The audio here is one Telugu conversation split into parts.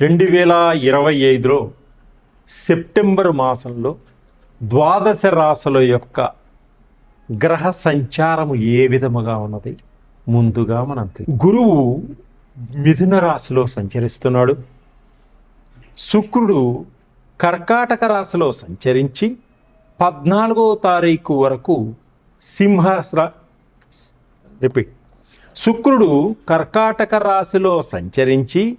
రెండు వేల ఇరవై ఐదులో సెప్టెంబర్ మాసంలో ద్వాదశ రాశుల యొక్క గ్రహ సంచారము ఏ విధముగా ఉన్నది? ముందుగా మనం గురువు మిథున రాశిలో సంచరిస్తున్నాడు. శుక్రుడు కర్కాటక రాశిలో సంచరించి పద్నాలుగో తారీఖు వరకు సింహ రిపీట్. శుక్రుడు కర్కాటక రాశిలో సంచరించి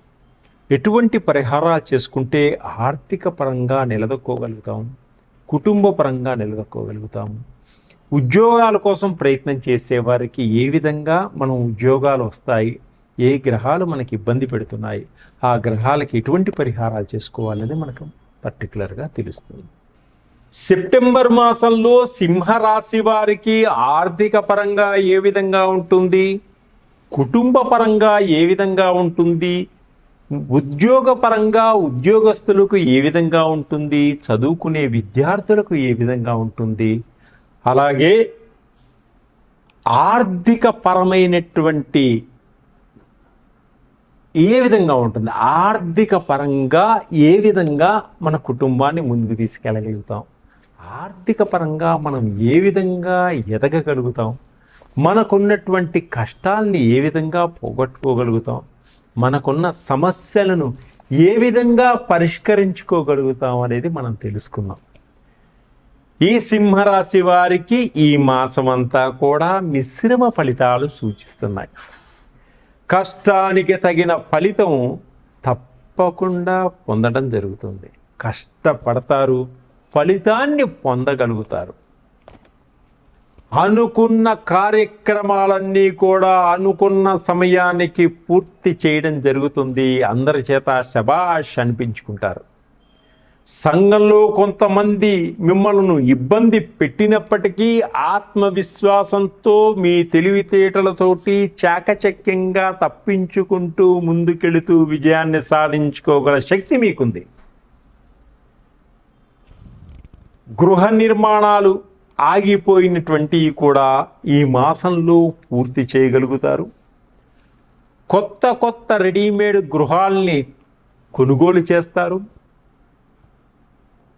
ఎటువంటి పరిహారాలు చేసుకుంటే ఆర్థిక పరంగా నిలదొక్కోగలుగుతాం? కుటుంబ పరంగా నిలదొక్కోగలుగుతాము ఉద్యోగాల కోసం ప్రయత్నం చేసేవారికి ఏ విధంగా మనం ఉద్యోగాలు వస్తాయి? ఏ గ్రహాలు మనకి ఇబ్బంది పెడుతున్నాయి? ఆ గ్రహాలకి ఎటువంటి పరిహారాలు చేసుకోవాలనేది మనకు పర్టికులర్గా తెలుస్తుంది. సెప్టెంబర్ మాసంలో సింహరాశి వారికి ఆర్థిక పరంగా ఏ విధంగా ఉంటుంది? కుటుంబ పరంగా ఏ విధంగా ఉంటుంది? ఉద్యోగపరంగా ఉద్యోగస్తులకు ఏ విధంగా ఉంటుంది? చదువుకునే విద్యార్థులకు ఏ విధంగా ఉంటుంది? అలాగే ఆర్థిక పరమైనటువంటి ఏ విధంగా ఉంటుంది? ఆర్థిక పరంగా ఏ విధంగా మన కుటుంబాన్ని ముందుకు తీసుకెళ్ళగలుగుతాం? ఆర్థిక పరంగా మనం ఏ విధంగా ఎదగగలుగుతాం? మనకున్నటువంటి కష్టాల్ని ఏ విధంగా పోగొట్టుకోగలుగుతాం? మనకున్న సమస్యలను ఏ విధంగా పరిష్కరించుకోగలుగుతాం అనేది మనం తెలుసుకున్నాం ఈ సింహరాశి వారికి ఈ మాసం అంతా కూడా మిశ్రమ ఫలితాలు సూచిస్తున్నాయి. కష్టానికి తగిన ఫలితం తప్పకుండా పొందడం జరుగుతుంది. కష్టపడతారు ఫలితాన్ని పొందగలుగుతారు. అనుకున్న కార్యక్రమాలన్నీ కూడా అనుకున్న సమయానికి పూర్తి చేయడం జరుగుతుంది. అందరి చేత శబాష్ అనిపించుకుంటారు. సంఘంలో కొంతమంది మిమ్మల్ని ఇబ్బంది పెట్టినప్పటికీ ఆత్మవిశ్వాసంతో మీ తెలివితేటలతోటి చాకచక్యంగా తప్పించుకుంటూ ముందుకెళుతూ విజయాన్ని సాధించుకోగల శక్తి మీకుంది. గృహ నిర్మాణాలు ఆగిపోయినటువంటివి కూడా ఈ మాసంలో పూర్తి చేయగలుగుతారు. కొత్త కొత్త రెడీమేడ్ గృహాల్ని కొనుగోలు చేస్తారు.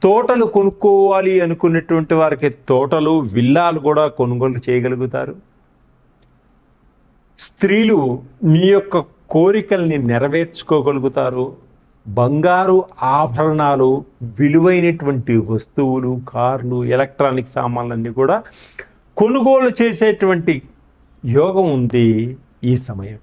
తోటలు కొనుక్కోవాలి అనుకున్నటువంటి వారికి తోటలు విల్లాలు కూడా కొనుగోలు చేయగలుగుతారు. స్త్రీలు మీ యొక్క కోరికల్ని నెరవేర్చుకోగలుగుతారు. బంగారు ఆభరణాలు విలువైనటువంటి వస్తువులు కార్లు ఎలక్ట్రానిక్ సామాన్లన్నీ కూడా కొనుగోలు చేసేటువంటి యోగం ఉంది ఈ సమయం.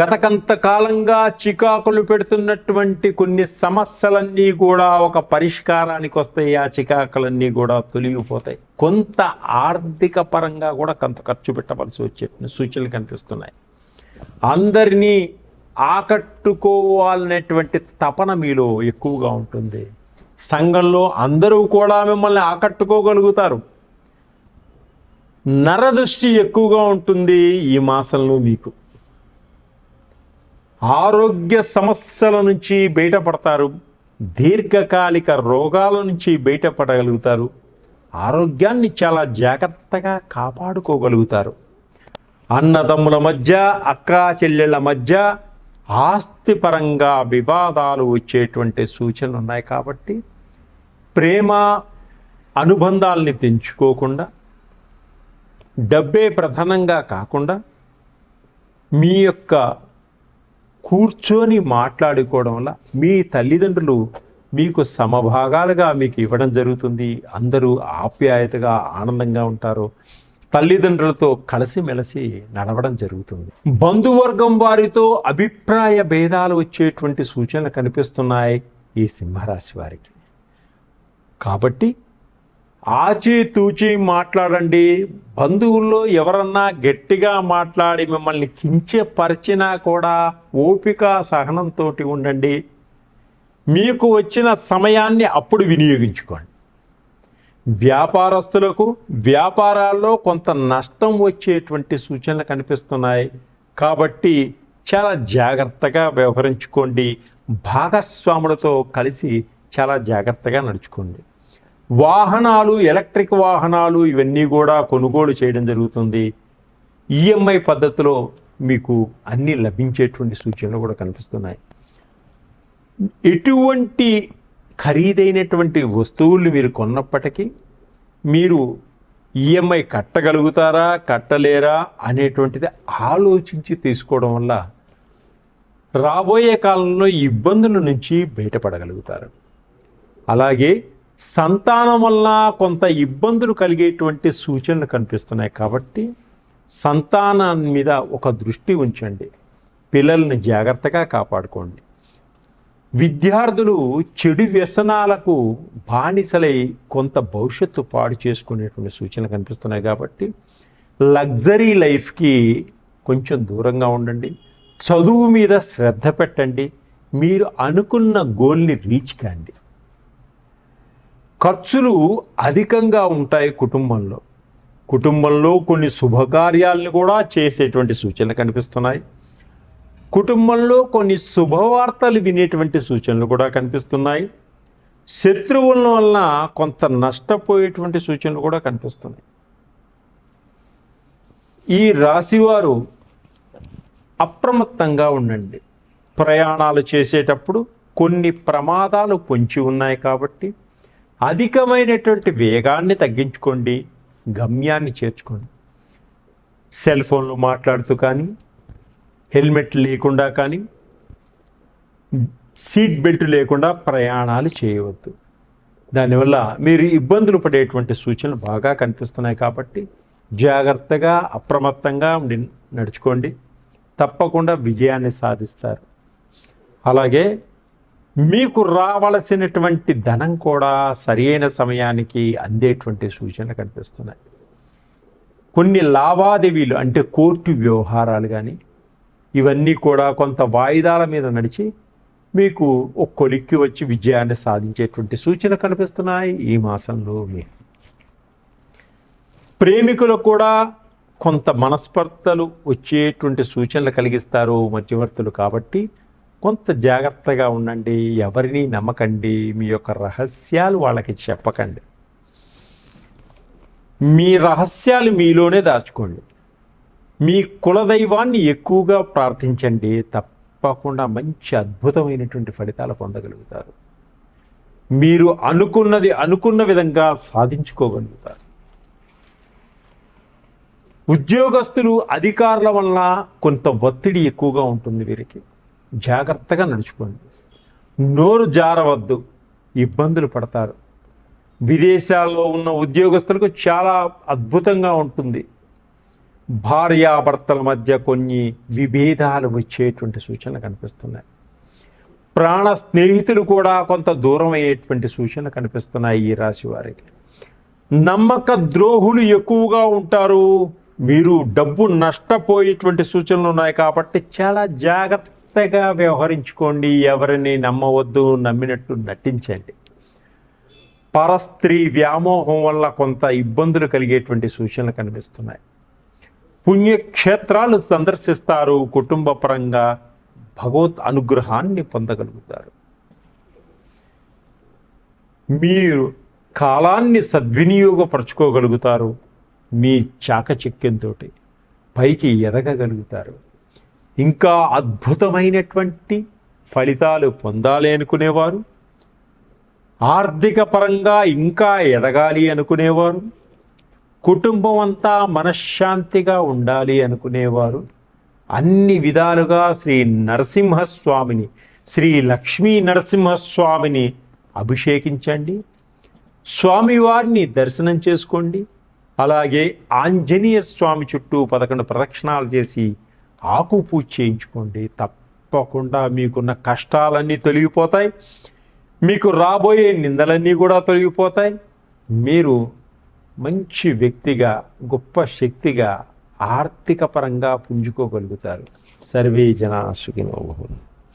గత కొంతకాలంగా చికాకులు పెడుతున్నటువంటి కొన్ని సమస్యలన్నీ కూడా ఒక పరిష్కారానికి వస్తాయి. ఆ చికాకులన్నీ కూడా తొలగిపోతాయి. కొంత ఆర్థిక పరంగా కూడా కొంత ఖర్చు పెట్టవలసి వచ్చే సూచనలు కనిపిస్తున్నాయి. అందరినీ ఆకట్టుకోవాలనేటువంటి తపన మీలో ఎక్కువగా ఉంటుంది. సంఘంలో అందరూ కూడా మిమ్మల్ని ఆకట్టుకోగలుగుతారు. నరదృష్టి ఎక్కువగా ఉంటుంది ఈ మాసంలో మీకు. ఆరోగ్య సమస్యల నుంచి బయటపడతారు. దీర్ఘకాలిక రోగాల నుంచి బయటపడగలుగుతారు. ఆరోగ్యాన్ని చాలా జాగ్రత్తగా కాపాడుకోగలుగుతారు. అన్నదమ్ముల మధ్య అక్క చెల్లెళ్ళ మధ్య ఆస్తిపరంగా వివాదాలు వచ్చేటువంటి సూచనలు ఉన్నాయి కాబట్టి ప్రేమ అనుబంధాల్ని తెంచుకోకుండా డబ్బే ప్రధానంగా కాకుండా మీ యొక్క కూర్చొని మాట్లాడుకోవడం వల్ల మీ తల్లిదండ్రులు మీకు సమభాగాలుగా మీకు ఇవ్వడం జరుగుతుంది. అందరూ ఆప్యాయతగా ఆనందంగా ఉంటారు. తల్లిదండ్రులతో కలిసిమెలిసి నడవడం జరుగుతుంది. బంధువర్గం వారితో అభిప్రాయ భేదాలు వచ్చేటువంటి సూచనలు కనిపిస్తున్నాయి ఈ సింహరాశి వారికి. కాబట్టి ఆచితూచి మాట్లాడండి. బంధువుల్లో ఎవరన్నా గట్టిగా మాట్లాడి మిమ్మల్ని కించపరిచినా కూడా ఓపిక సహనంతో ఉండండి. మీకు వచ్చిన సమయాన్ని అప్పుడు వినియోగించుకోండి. వ్యాపారస్తులకు వ్యాపారాల్లో కొంత నష్టం వచ్చేటువంటి సూచనలు కనిపిస్తున్నాయి. కాబట్టి చాలా జాగ్రత్తగా వ్యవహరించుకోండి. భాగస్వాములతో కలిసి చాలా జాగ్రత్తగా నడుచుకోండి. వాహనాలు ఎలక్ట్రిక్ వాహనాలు ఇవన్నీ కూడా కొనుగోలు చేయడం జరుగుతుంది. ఈఎంఐ పద్ధతిలో మీకు అన్నీ లభించేటువంటి సూచనలు కూడా కనిపిస్తున్నాయి. ఎటువంటి ఖరీదైనటువంటి వస్తువులు మీరు కొన్నప్పటికీ మీరు ఈఎంఐ కట్టగలుగుతారా కట్టలేరా అనేటువంటిది ఆలోచించి తీసుకోవడం వల్ల రాబోయే కాలంలో ఇబ్బందుల నుంచి బయటపడగలుగుతారు. అలాగే సంతానం వల్ల కొంత ఇబ్బందులు కలిగేటువంటి సూచనలు కనిపిస్తున్నాయి కాబట్టి సంతానాన్ని మీద ఒక దృష్టి ఉంచండి. పిల్లల్ని జాగ్రత్తగా కాపాడుకోండి. విద్యార్థులు చెడు వ్యసనాలకు బానిసలై కొంత భవిష్యత్తు పాడు చేసుకునేటువంటి సూచనలు కనిపిస్తున్నాయి కాబట్టి లగ్జరీ లైఫ్కి కొంచెం దూరంగా ఉండండి. చదువు మీద శ్రద్ధ పెట్టండి. మీరు అనుకున్న గోల్ని రీచ్ కాండి. ఖర్చులు అధికంగా ఉంటాయి కుటుంబంలో. కుటుంబంలో కొన్ని శుభకార్యాలను కూడా చేసేటువంటి సూచనలు కనిపిస్తున్నాయి. కుటుంబంలో కొన్ని శుభవార్తలు వినేటువంటి సూచనలు కూడా కనిపిస్తున్నాయి. శత్రువుల వలన కొంత నష్టపోయేటువంటి సూచనలు కూడా కనిపిస్తున్నాయి. ఈ రాశివారు అప్రమత్తంగా ఉండండి. ప్రయాణాలు చేసేటప్పుడు కొన్ని ప్రమాదాలు పొంచి ఉన్నాయి కాబట్టి అధికమైనటువంటి వేగాన్ని తగ్గించుకోండి. గమ్యాన్ని చేర్చుకోండి. సెల్ ఫోన్లు మాట్లాడుతూ కానీ హెల్మెట్ లేకుండా కానీ సీట్ బెల్ట్ లేకుండా ప్రయాణాలు చేయవద్దు. దానివల్ల మీరు ఇబ్బందులు పడేటువంటి సూచనలు బాగా కనిపిస్తున్నాయి కాబట్టి జాగ్రత్తగా అప్రమత్తంగా ఉండి నడుచుకోండి. తప్పకుండా విజయాన్ని సాధిస్తారు. అలాగే మీకు రావలసినటువంటి ధనం కూడా సరియైన సమయానికి అందేటువంటి సూచనలు కనిపిస్తున్నాయి. కొన్ని లావాదేవీలు అంటే కోర్టు వ్యవహారాలు కానీ ఇవన్నీ కూడా కొంత వాయిదాల మీద నడిచి మీకు ఒక కొలిక్కి వచ్చి విజయాన్ని సాధించేటువంటి సూచన కనిపిస్తున్నాయి ఈ మాసంలో మీ ప్రేమికులు కూడా కొంత మనస్పర్ధలు వచ్చేటువంటి సూచనలు కలిగిస్తారు మధ్యవర్తులు కాబట్టి కొంత జాగ్రత్తగా ఉండండి ఎవరిని నమ్మకండి మీ యొక్క రహస్యాలు వాళ్ళకి చెప్పకండి. మీ రహస్యాలు మీలోనే దాచుకోండి. మీ కులదైవాన్ని ఎక్కువగా ప్రార్థించండి. తప్పకుండా మంచి అద్భుతమైనటువంటి ఫలితాలు పొందగలుగుతారు. మీరు అనుకున్నది అనుకున్న విధంగా సాధించుకోగలుగుతారు. ఉద్యోగస్తులు అధికారుల వలన కొంత ఒత్తిడి ఎక్కువగా ఉంటుంది వీరికి. జాగ్రత్తగా నడుచుకోండి. నోరు జారవద్దు. ఇబ్బందులు పడతారు. విదేశాల్లో ఉన్న ఉద్యోగస్తులకు చాలా అద్భుతంగా ఉంటుంది. భార్యాభర్తల మధ్య కొన్ని విభేదాలు వచ్చేటువంటి సూచనలు కనిపిస్తున్నాయి. ప్రాణ స్నేహితులు కూడా కొంత దూరం అయ్యేటువంటి సూచనలు కనిపిస్తున్నాయి ఈ రాశి వారికి. నమ్మక ద్రోహులు ఎక్కువగా ఉంటారు. మీరు డబ్బు నష్టపోయేటువంటి సూచనలు ఉన్నాయి కాబట్టి చాలా జాగ్రత్తగా వ్యవహరించుకోండి. ఎవరిని నమ్మవద్దు నమ్మినట్టు నటించండి. పరస్త్రీ వ్యామోహం వల్ల కొంత ఇబ్బందులు కలిగేటువంటి సూచనలు కనిపిస్తున్నాయి. పుణ్యక్షేత్రాలు సందర్శిస్తారు. కుటుంబ పరంగా భగవత్ అనుగ్రహాన్ని పొందగలుగుతారు. మీరు కాలాన్ని సద్వినియోగపరచుకోగలుగుతారు. మీ చాకచక్యంతో పైకి ఎదగగలుగుతారు. ఇంకా అద్భుతమైనటువంటి ఫలితాలు పొందాలి అనుకునేవారు. ఆర్థిక పరంగా ఇంకా ఎదగాలి అనుకునేవారు. కుటుంబం అంతా మనశ్శాంతిగా ఉండాలి అనుకునేవారు. అన్ని విధాలుగా శ్రీ నరసింహస్వామిని శ్రీ లక్ష్మీ నరసింహస్వామిని అభిషేకించండి. స్వామివారిని దర్శనం చేసుకోండి. అలాగే ఆంజనేయ స్వామి చుట్టూ పదకొండు ప్రదక్షిణాలు చేసి ఆకు పూజ చేయించుకోండి. తప్పకుండా మీకున్న కష్టాలన్నీ తొలగిపోతాయి. మీకు రాబోయే నిందలన్నీ కూడా తొలగిపోతాయి. మీరు మంచి వ్యక్తిగా గొప్ప శక్తిగా ఆర్థిక పరంగా పుంజుకోగలుగుతారు. సర్వే జనా సుఖినో